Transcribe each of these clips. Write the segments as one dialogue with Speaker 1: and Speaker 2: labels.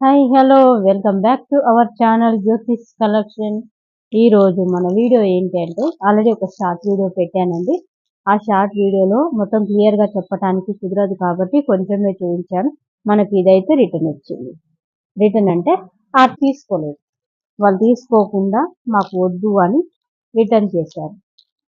Speaker 1: Hi hello welcome back to our channel Jyothish collection ఈరోజు మన video ఏంటంటే already ఒక షార్ట్ వీడియో పెట్టానండి. ఆ షార్ట్ వీడియోలో మొత్తం క్లియర్గా చెప్పడానికి కుదరదు కాబట్టి కొంచెమే చూపించాను. మనకి ఇదైతే రిటర్న్ వచ్చింది. రిటర్న్ అంటే ఆ తీసుకోలేదు. వాళ్ళు తీసుకోకుండా మాకు వద్దు అని రిటర్న్ చేశారు.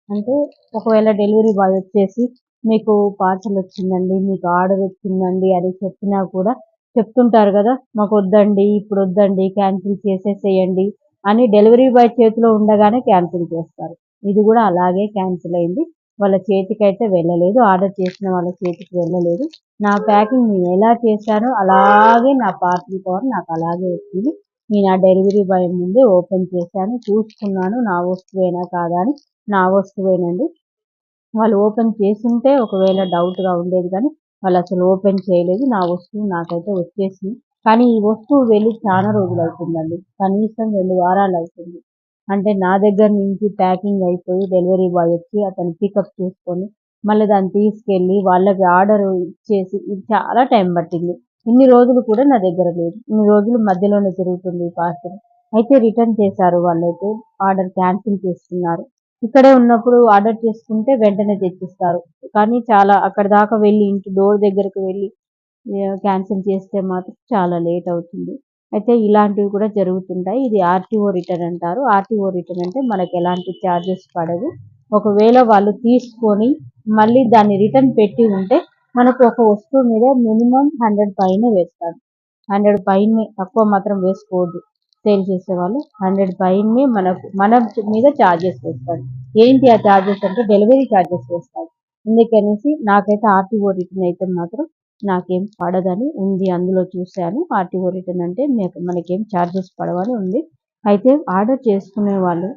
Speaker 1: అంటే ఒకవేళ డెలివరీ బాయ్ వచ్చేసి మీకు పార్సల్ వచ్చిందండి మీకు ఆర్డర్ వచ్చిందండి అని చెప్పినా కూడా చెప్తుంటారు కదా మాకు వద్దండి ఇప్పుడు వద్దండి క్యాన్సిల్ చేసేసేయండి అని డెలివరీ బాయ్ చేతిలో ఉండగానే క్యాన్సిల్ చేస్తారు. ఇది కూడా అలాగే క్యాన్సిల్ అయింది. వాళ్ళ చేతికి అయితే వెళ్ళలేదు ఆర్డర్ చేసిన వాళ్ళ చేతికి వెళ్ళలేదు. నా ప్యాకింగ్ నేను ఎలా చేశానో అలాగే నా పార్సల్ కవర్ నాకు అలాగే వచ్చింది. నేను ఆ డెలివరీ బాయ్ ముందే ఓపెన్ చేశాను చూసుకున్నాను నా వస్తువేనా కాదా అని నా వస్తువేనండి వాళ్ళు ఓపెన్ చేసుంటే ఒకవేళ డౌట్గా ఉండేది కానీ వాళ్ళు అసలు ఓపెన్ చేయలేదు. నా వస్తువు నాకైతే వచ్చేసింది. కానీ ఈ వస్తువు వెళ్ళి చాలా రోజులు అవుతుందండి. కనీసం రెండు వారాలు అవుతుంది. అంటే నా దగ్గర నుంచి ప్యాకింగ్ అయిపోయి డెలివరీ బాయ్ వచ్చి అతను పికప్ చేసుకొని మళ్ళీ దాన్ని తీసుకెళ్ళి వాళ్ళకి ఆర్డర్ ఇచ్చేసి ఇది చాలా టైం పట్టింది. ఇన్ని రోజులు కూడా నా దగ్గర లేదు. ఇన్ని రోజులు మధ్యలోనే తిరుగుతుంది పార్సల్. అయితే రిటర్న్ చేశారు వాళ్ళైతే. ఆర్డర్ క్యాన్సిల్ చేస్తున్నారు ఇక్కడే ఉన్నప్పుడు ఆర్డర్ చేసుకుంటే వెంటనే తెచ్చిస్తారు. కానీ చాలా అక్కడ దాకా వెళ్ళి ఇంటి డోర్ దగ్గరకు వెళ్ళి క్యాన్సిల్ చేస్తే మాత్రం చాలా లేట్ అవుతుంది. అయితే ఇలాంటివి కూడా జరుగుతుంటాయి. ఇది ఆర్టీఓ రిటర్న్ అంటారు. ఆర్టీఓ రిటర్న్ అంటే మనకి ఎలాంటి ఛార్జెస్ పడవు. ఒకవేళ వాళ్ళు తీసుకొని మళ్ళీ దాన్ని రిటర్న్ పెట్టి ఉంటే మనకు ఒక వస్తువు మీద మినిమం హండ్రెడ్ పైన వేస్తారు. హండ్రెడ్ పైన తక్కువ మాత్రం వేసుకోవద్దు. సేల్ చేసేవాళ్ళు. హండ్రెడ్ పైనే మనకు మన మీద ఛార్జెస్ వేస్తారు. ఏంటి ఆ ఛార్జెస్ అంటే డెలివరీ ఛార్జెస్ వేస్తారు. అందుకనేసి నాకైతే ఆర్టీఓ రిటర్న్ అయితే మాత్రం నాకేం పడదని ఉంది అందులో చూశాను. ఆర్టీఓ రిటర్న్ అంటే మనకేం ఛార్జెస్ పడవని ఉంది. అయితే ఆర్డర్ చేసుకునే వాళ్ళు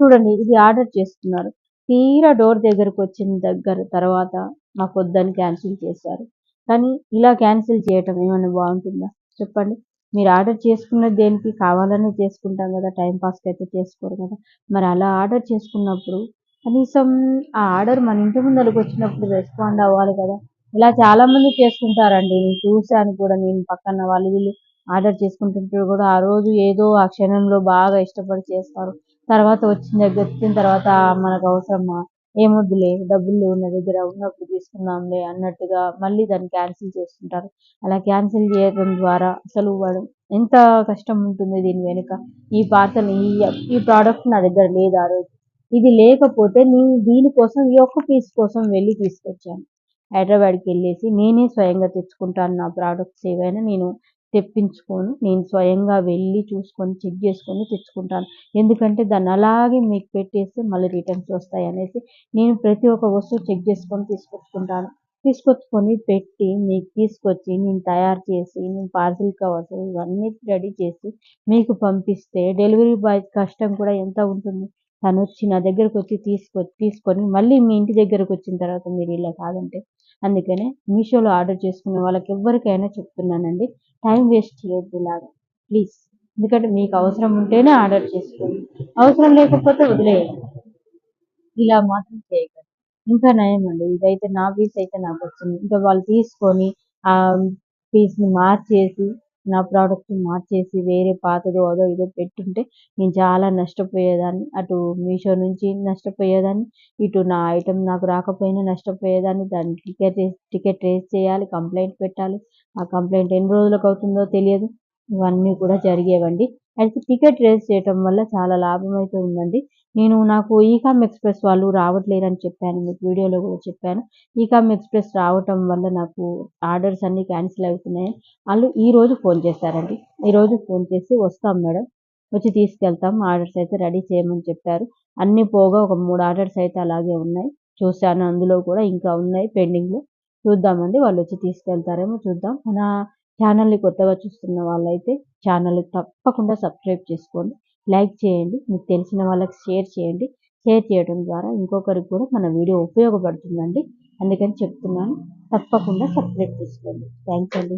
Speaker 1: చూడండి ఇది ఆర్డర్ చేసుకున్నారు తీరా డోర్ దగ్గరకు వచ్చిన దగ్గర తర్వాత మాకు వద్దని క్యాన్సిల్ చేశారు. కానీ ఇలా క్యాన్సిల్ చేయటం ఏమైనా బాగుంటుందా? చెప్పండి. మీరు ఆర్డర్ చేసుకున్న దేనికి కావాలని చేసుకుంటాం కదా టైంపాస్కి అయితే చేసుకోరు కదా. మరి అలా ఆర్డర్ చేసుకున్నప్పుడు కనీసం ఆ ఆర్డర్ మన ఇంటి ముందరకు వచ్చినప్పుడు రెస్పాండ్ అవ్వాలి కదా. ఇలా చాలామంది చేసుకుంటారండి. నేను చూశాను కూడా నేను పక్కన వాళ్ళు వీళ్ళు ఆర్డర్ చేసుకుంటుంటే కూడా ఆ రోజు ఏదో ఆ క్షణంలో బాగా ఇష్టపడి చేస్తారు. తర్వాత వచ్చిన దగ్గర వచ్చిన తర్వాత మనకు అవసరమా? ఏమొద్దులే డబ్బులు లేవు నా దగ్గర ఉన్నప్పుడు తీసుకుందాంలే అన్నట్టుగా మళ్ళీ దాన్ని క్యాన్సిల్ చేస్తుంటారు. అలా క్యాన్సిల్ చేయడం ద్వారా అసలు వాడు ఎంత కష్టం ఉంటుంది దీని వెనుక. ఈ పార్సల్ ఈ ఈ ప్రోడక్ట్ నా దగ్గర లేదు ఆ రోజు. ఇది లేకపోతే నేను దీనికోసం ఈ ఒక్క పీస్ కోసం వెళ్ళి తీసుకొచ్చాను. హైదరాబాద్కి వెళ్ళేసి నేనే స్వయంగా తెచ్చుకుంటాను నా ప్రోడక్ట్స్ ఏవైనా నేను తెప్పించుకొని నేను స్వయంగా వెళ్ళి చూసుకొని చెక్ చేసుకొని తెచ్చుకుంటాను. ఎందుకంటే దాన్ని అలాగే మీకు పెట్టేస్తే మళ్ళీ రిటర్న్స్ వస్తాయి అనేసి నేను ప్రతి ఒక్క వస్తువు చెక్ చేసుకొని తీసుకొచ్చుకుంటాను. తీసుకొచ్చుకొని పెట్టి మీకు తీసుకొచ్చి నేను తయారు చేసి నేను పార్సిల్ కవర్స్ ఇవన్నీ రెడీ చేసి మీకు పంపిస్తే డెలివరీ బాయ్ కష్టం కూడా ఎంత ఉంటుంది? తను వచ్చి నా దగ్గరకు వచ్చి తీసుకొచ్చి తీసుకొని మళ్ళీ మీ ఇంటి దగ్గరకు వచ్చిన తర్వాత మీరు ఇలా కాదంటే అందుకనే మీషోలో ఆర్డర్ చేసుకునే వాళ్ళకి ఎవరికైనా చెప్తున్నానండి. టైం వేస్ట్ చేయొద్దు ఇలాగా. ప్లీజ్. ఎందుకంటే మీకు అవసరం ఉంటేనే ఆర్డర్ చేసుకోండి. అవసరం లేకపోతే వదిలేయండి. ఇలా మాత్రం చేయకండి. ఇంకా నయం అండి. ఇదైతే నా పీస్ అయితే నాకు వచ్చింది. ఇంకా వాళ్ళు తీసుకొని ఆ పీస్ని మార్చేసి నా ప్రోడక్ట్ మార్చేసి వేరే పాతదో అదో ఇదో పెట్టుంటే నేను చాలా నష్టపోయేదాన్ని. అటు మీషో నుంచి నష్టపోయేదాన్ని. ఇటు నా ఐటెం నాకు రాకపోయినా నష్టపోయేదాన్ని. దాన్ని టికెట్ టికెట్ రేస్ చేయాలి కంప్లైంట్ పెట్టాలి. ఆ కంప్లైంట్ ఎన్ని రోజులకు అవుతుందో తెలియదు. ఇవన్నీ కూడా జరిగేవండి. అయితే టికెట్ రేస్ చేయటం వల్ల చాలా లాభం అయితే ఉందండి నేను నాకు ఈకామ్ ఎక్స్ప్రెస్ వాళ్ళు రావట్లేరని చెప్పాను. మీకు వీడియోలో కూడా చెప్పాను. ఈకామ్ ఎక్స్ప్రెస్ రావటం వల్ల నాకు ఆర్డర్స్ అన్నీ క్యాన్సిల్ అవుతున్నాయి. వాళ్ళు ఈరోజు ఫోన్ చేస్తారండి. ఈరోజు ఫోన్ చేసి వస్తాం మేడం. వచ్చి తీసుకెళ్తాం. ఆర్డర్స్ అయితే రెడీ చేయమని చెప్పారు. అన్నీ పోగా ఒక మూడు ఆర్డర్స్ అయితే అలాగే ఉన్నాయి. చూశాను అందులో కూడా ఇంకా ఉన్నాయి పెండింగ్లో. చూద్దామండి వాళ్ళు వచ్చి తీసుకెళ్తారేమో చూద్దాం. మన ఛానల్ని కొత్తగా చూస్తున్న వాళ్ళైతే ఛానల్ తప్పకుండా సబ్స్క్రైబ్ చేసుకోండి లైక్ చేయండి మీకు తెలిసిన వాళ్ళకి షేర్ చేయండి. షేర్ చేయడం ద్వారా ఇంకొకరికి కూడా మన వీడియో ఉపయోగపడుతుందండి. అందుకని చెప్తున్నాను తప్పకుండా సబ్స్క్రైబ్ చేసుకోండి. థ్యాంక్స్ అండి.